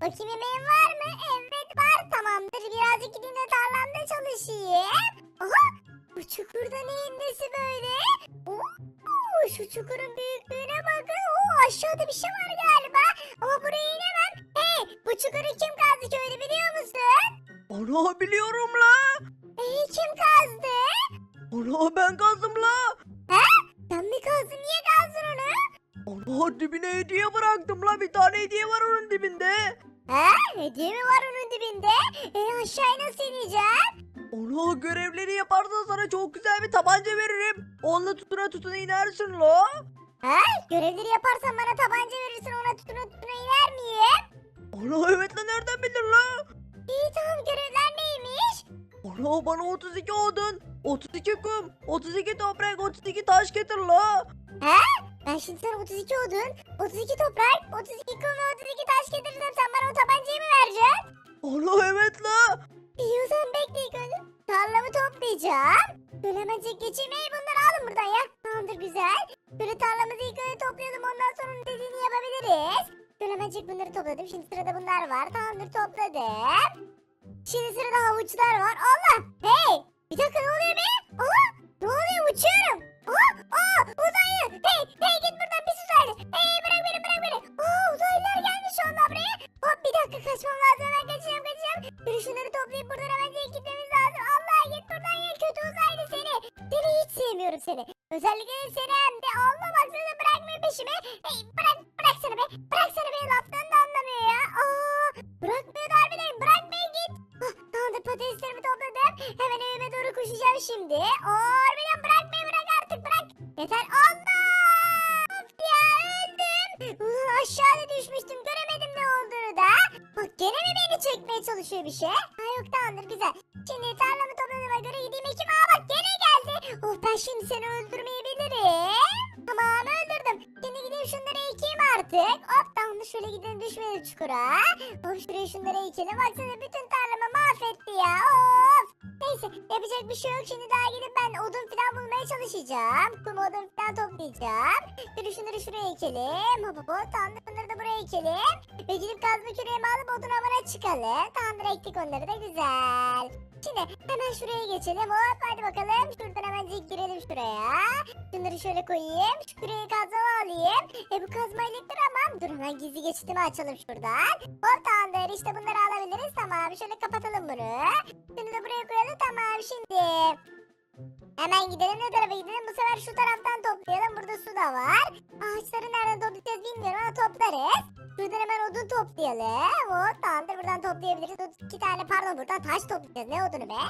Bakayım yemeğin var mı? Evet var tamamdır. Birazcık gideyim de tarlamda çalışayım. Aha bu çukurda neyin nesi böyle? Oo, şu çukurun büyüklüğüne bakın. Oo, aşağıda bir şey var galiba. Ama buraya inemem. Hey bu çukuru kim kazdı köyde biliyor musun? Ana biliyorum la. Ee, kim kazdı? Ana ben kazdım la. Sen mi kazdın? Niye kazdın onu? Ana dibine hediye bıraktım la. Bir tane hediye var onun dibinde. Ha? Hediye mi var onun dibinde? E aşağıya nasıl ineceğim? Ana görevleri yaparsan sana çok güzel bir tabanca veririm. Onunla tutuna tutuna inersin la. Ha? Görevleri yaparsan bana tabanca verirsin ona tutuna tutuna iner miyim? Ana evet la nereden bildin la? İyi tamam görevler neymiş? Ana bana 32 odun, 32 kum, 32 toprak, 32 taş getir la. Ben şimdi sana 32 odun, 32 toprak, 32 kum ve 32 taş getirirsem sen bana o tabancayı mı vereceksin? Ana evet la. İyi o zaman bekle ilk önce. Tarlamı toplayacağım. Böyle hemencik geçeyim. Ey bunları alın buradan ya. Tamamdır güzel. Böyle tarlamızı ilk önce toplayalım. Ondan sonra dediğini yapabiliriz. Böyle hemencik bunları topladım. Şimdi sırada bunlar var. Tamamdır topladım. Şimdi sırada havuçlar var. Allah! Hey! Bir dakika ne oluyor be? Aha! Ne oluyor? Uçuyorum. Aha! Aa! Uzaylı! Hey! Hey git buradan pis uzaylı! Hey bırak beni bırak beni! Aa uzaylılar gelmiş şu anda buraya. Hop bir dakika kaçmam lazım. Hemen kaçacağım kaçacağım. Dur şunları toplayıp buradan hemen gitmemiz lazım. Allah git buradan ya kötü uzaylı seni. Seni hiç sevmiyorum seni. Özellikle seni hem de Allah baksana bırakmıyor peşimi. Hey bırak bıraksana be. Bıraksana be laftan da anlamıyor ya. Aa bırakmıyor harbiden bırakmaya git. Hah, tamamdır patateslerimi topladım. Hemen evime doğru koşacağım şimdi. Aa harbiden bırakmayı bırak artık bırak. Yeter bir şey? Ha yok tamamdır güzel. Şimdi tarlamı topladığıma göre gideyim ekim. Aa bak gene geldi. Oh ben şimdi seni öldürmeyebilirim. Tamam öldürdüm. Şimdi gideyim şunları ekeyim artık. Hop tamamdır şöyle gidelim düşmeyelim çukura. Hop şuraya şunları ekelim. Baksana bütün tarlamı mahvetti ya. Of. Neyse yapacak bir şey yok. Şimdi daha gidip ben odun falan bulmaya çalışacağım. Kum odun falan toplayacağım. Şöyle şunları şuraya ekelim. Hop hop hop. Tamamdır bunları da buraya ekelim. Ve gidip kazma küreğimi alıp odun havana çıkalım. Tamamdır ektik onları da güzel. Şimdi hemen şuraya geçelim. Hop hadi bakalım. Şuradan hemen girelim şuraya. Şunları şöyle koyayım. Şu küreği kazma alayım. E bu kazma ama. Dur hemen gizli geçitimi açalım şuradan. Hop tamamdır. İşte bunları alabiliriz. Tamam. Şöyle kapatalım bunu. Şunu da buraya koyalım. Tamam şimdi. Hemen gidelim ne tarafa gidelim? Bu sefer şu taraftan toplayalım. Burada su da var. Ağaçları nereden toplayacağız bilmiyorum ama toplarız. Şuradan hemen odun toplayalım. Hop tamamdır buradan toplayabiliriz. 32 tane pardon buradan taş toplayacağız. Ne odunu be?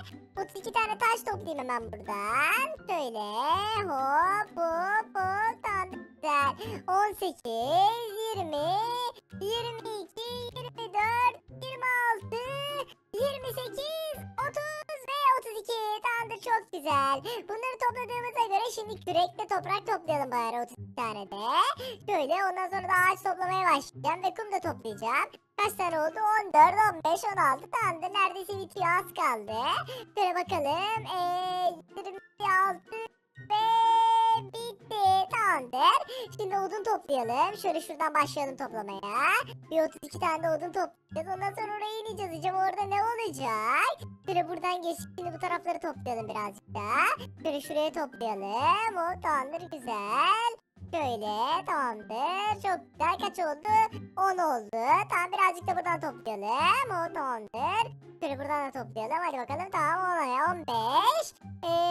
32 tane taş toplayayım hemen buradan. Şöyle hop hop hop tamamdır. Güzel. 18, 20, 22, güzel. Bunları topladığımıza göre şimdi kürekle toprak toplayalım bari 32 tane de. Şöyle ondan sonra da ağaç toplamaya başlayacağım ve kum da toplayacağım. Kaç tane oldu? 14, 15, 16. Tamamdır neredeyse bitiyor az kaldı. Şöyle bakalım. Eee 26 ve bitti. Tamamdır. Şimdi odun toplayalım. Şöyle şuradan başlayalım toplamaya. Bir 32 tane de odun toplayacağız. Ondan sonra oraya ineceğiz. Acaba orada ne olacak? Şöyle buradan geçip şimdi bu tarafları toplayalım birazcık da. Şöyle şuraya toplayalım. O tamamdır güzel. Şöyle tamamdır. Çok güzel. Kaç oldu? 10 oldu. Tamam birazcık da buradan toplayalım. O tamamdır. Şöyle buradan da toplayalım. Hadi bakalım. Tamam olaya 15. Eee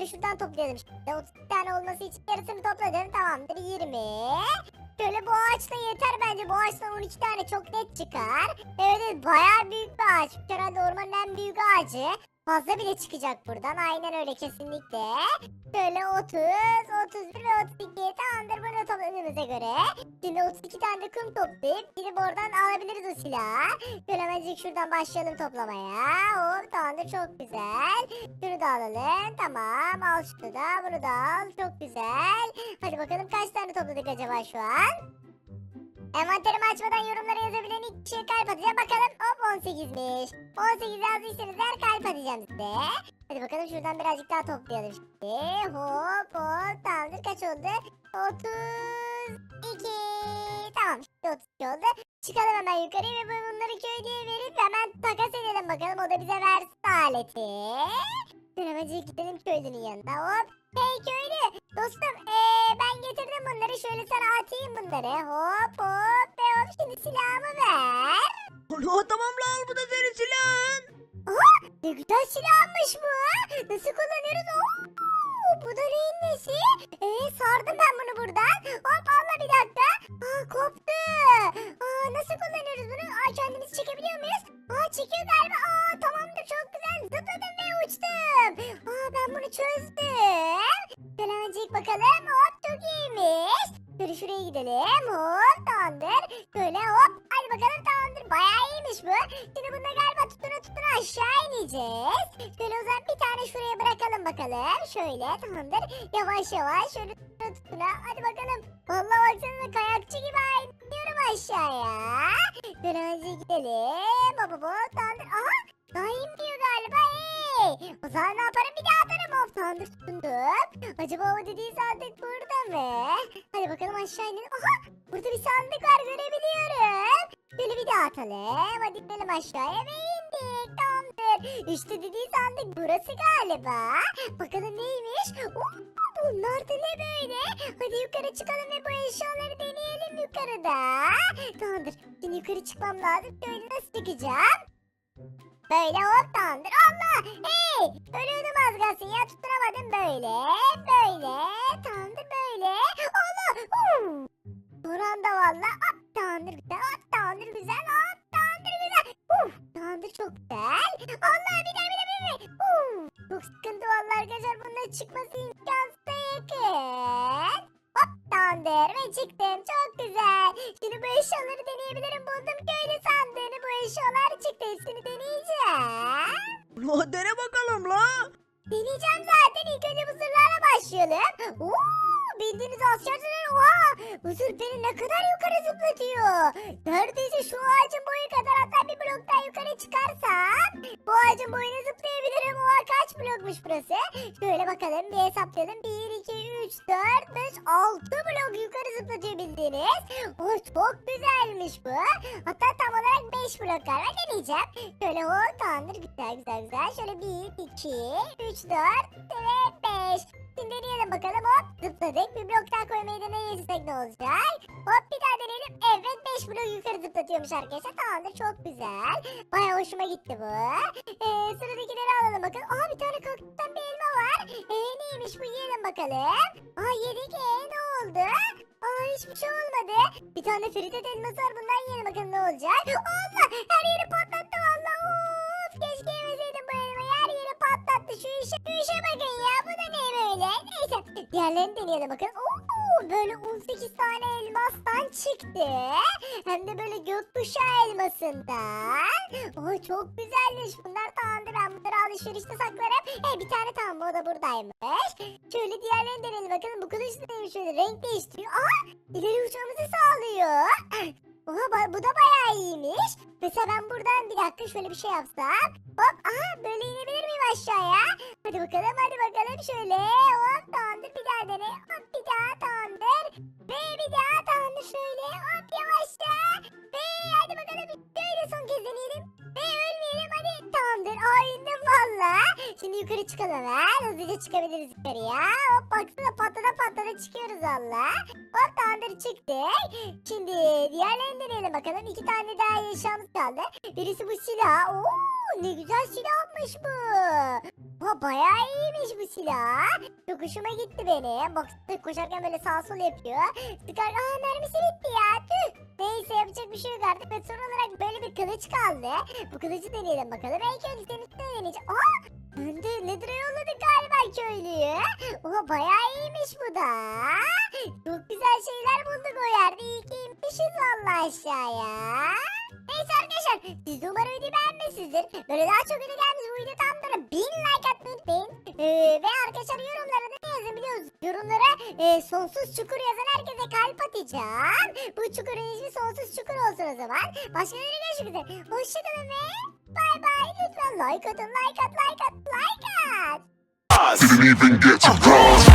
Şöyle şuradan toplayalım şimdi. 32 tane olması için yarısını topladım. Tamamdır 20. Şöyle bu ağaçta yeter bence. Bu ağaçtan 12 tane çok net çıkar. Evet evet bayağı büyük bir ağaç. Herhalde ormanın en büyük ağacı. Fazla bile çıkacak buradan. Aynen öyle kesinlikle. Şöyle 30, 31 ve 32. Tamamdır bunu topladığımıza göre. Şimdi 32 tane de kum toplayıp gidip oradan alabiliriz o silahı. Şöyle hemencik şuradan başlayalım toplamaya. Hop tamamdır çok güzel. Şunu da alalım. Tamam al şunu da bunu da al. Çok güzel. Hadi bakalım kaç tane topladık acaba şu an? Envanterimi açmadan yorumlara yazabilen ilk kişiye kalp atacağım. Bakalım hop 18'miş. 18 yazdıysanız eğer kalp atacağım size. Hadi bakalım şuradan birazcık daha toplayalım şimdi. Hop hop tamamdır kaç oldu? 32 32. Tamam şimdi 32 oldu. Çıkalım hemen yukarıya ve bunları köylüye verip hemen takas edelim bakalım. O da bize versin aleti. Hemen gidelim köylünün yanına. Hop. Hey köylü. Dostum ee, ben getirdim bunları. Şöyle sana atayım bunları. Hop hop ve hop. Şimdi silahımı ver. Ana tamam lan al bu da senin silahın. Ne güzel silahmış bu. Nasıl kullanıyoruz? Oo, bu da neyin nesi? Ee, sardım ben bunu buradan. Hop Allah bir dakika. Aa, koptu. Aa, nasıl kullanıyoruz bunu? Aa, kendimizi çekebiliyor muyuz? Aa, çekiyor galiba. Aa, tamamdır çok güzel. Zıpladım ve uçtum. Çözdüm. Felancık bakalım. Hop çok iyiymiş. Şöyle şuraya gidelim. Hop tamamdır. Böyle hop. Hadi bakalım tamamdır. Bayağı iyiymiş bu. Şimdi bunda galiba tutuna tutuna aşağı ineceğiz. Şöyle o zaman bir tane şuraya bırakalım bakalım. Şöyle tamamdır. Yavaş yavaş şöyle tutuna tutuna. Hadi bakalım. Vallahi baksana kayakçı gibi iniyorum aşağıya. Şöyle önce gidelim. Baba bu tamamdır. Aha galiba. Hey. O zaman ne yaparım? Bir daha atarım. Tamamdır tutundum. Acaba o dediği sandık burada mı? Hadi bakalım aşağı inelim. Aha burada bir sandık var görebiliyorum. Şöyle bir daha atalım. Hadi gidelim aşağıya ve indik. Tamamdır. İşte dediği sandık burası galiba. Bakalım neymiş? Oo, bunlar da ne böyle? Hadi yukarı çıkalım ve bu eşyaları deneyelim yukarıda. Tamamdır. Şimdi yukarı çıkmam lazım. Şöyle nasıl çıkacağım? Böyle hop tamamdır. Allah! Hey! Ölüyordum az kalsın ya tutturamadım böyle. Tamamdır ve çıktım. Çok güzel. Şimdi bu eşyaları deneyebilirim. Buldum köylü sandığını. Bu eşyalar çıktı. Hepsini deneyeceğim. La dene bakalım la. Deneyeceğim zaten. İlk önce bu başlayalım. Oo, bildiğiniz askerler. Oha! Zırh beni ne kadar yukarı zıplatıyor. Neredeyse şu ağacın boyu kadar hatta bir blok daha yukarı çıkarsam bu ağacın boyunu zıplayabilirim. Oha kaç blokmuş burası? Şöyle bakalım bir hesaplayalım. 1, bildiğiniz. Oh çok güzelmiş bu. Hatta tam olarak 5 blok galiba deneyeceğim. Şöyle o tamamdır güzel güzel güzel. Şöyle 1, 2, 3, 4 ve 5. Şimdi deneyelim bakalım hop zıpladık. Bir blok daha koymayı deneyersek ne olacak? Hop bir daha deneyelim. Evet 5 blok yukarı zıplatıyormuş arkadaşlar. Tamamdır çok güzel. Baya hoşuma gitti bu. Ee, sıradakileri alalım bakalım. Aa bir tane kaktüsten bir elma var. Ee neymiş bu yiyelim bakalım. Aa yedik ee ne oldu? Aa hiçbir şey olmadı. Bir tane Feridet elması var bundan yiyelim bakalım ne olacak. Allah her yeri patlattı valla. Patlattı. Şu işe, şu işe bakın ya bu da ne böyle. Neyse diğerlerini deneyelim bakın. Oo, böyle 18 tane elmastan çıktı. Hem de böyle gökkuşağı elmasından. Oo, çok güzelmiş bunlar tamamdır ben bunları alışverişte saklarım. Hey bir tane tamam o da buradaymış. Şöyle diğerlerini deneyelim bakalım bu kılıç neymiş şöyle renk değiştiriyor. Aa ileri uçmamızı sağlıyor. Oha bu da bayağı iyiymiş. Mesela ben buradan bir dakika şöyle bir şey yapsam. Hop aha böyle inebilir miyim aşağıya? Hadi bakalım hadi bakalım şöyle. Hop tamamdır bir daha dene. Hop Şimdi yukarı çıkalım hemen. Hızlıca çıkabiliriz yukarıya. Hop baksana patlada patlada çıkıyoruz valla. Hop tamamdır çıktık. Şimdi diğerlerini deneyelim bakalım. İki tane daha yaşamız kaldı. Birisi bu silah. Oo ne güzel silahmış bu. Ha bayağı iyiymiş bu silah. Çok hoşuma gitti benim. Bak koşarken böyle sağ sol yapıyor. Sıkar. Aa mermisi bitti ya. Tüh. Neyse yapacak bir şey yok artık. Ve son olarak böyle bir kılıç kaldı. Bu kılıcı deneyelim bakalım. Belki önce senin üstüne deneyeceğim. Aa ben de Nether'a yolladık galiba köylüyü. Oha bayağı iyiymiş bu da. Çok güzel şeyler bulduk o yerde. İyi ki inmişiz valla aşağıya. Neyse arkadaşlar siz umarım videoyu beğenmişsinizdir. Böyle daha çok video gelmiş bu video tam da 1000 like atmayı unutmayın. Ee, ve arkadaşlar yorumlara biliyorsunuz. Yorumlara e, sonsuz çukur yazan herkese kalp atacağım. Bu çukurun ismi sonsuz çukur olsun o zaman. Başka bir görüşmek üzere. Hoşçakalın ve bay bay. Lütfen like atın like at like at like at. Didn't even get to cross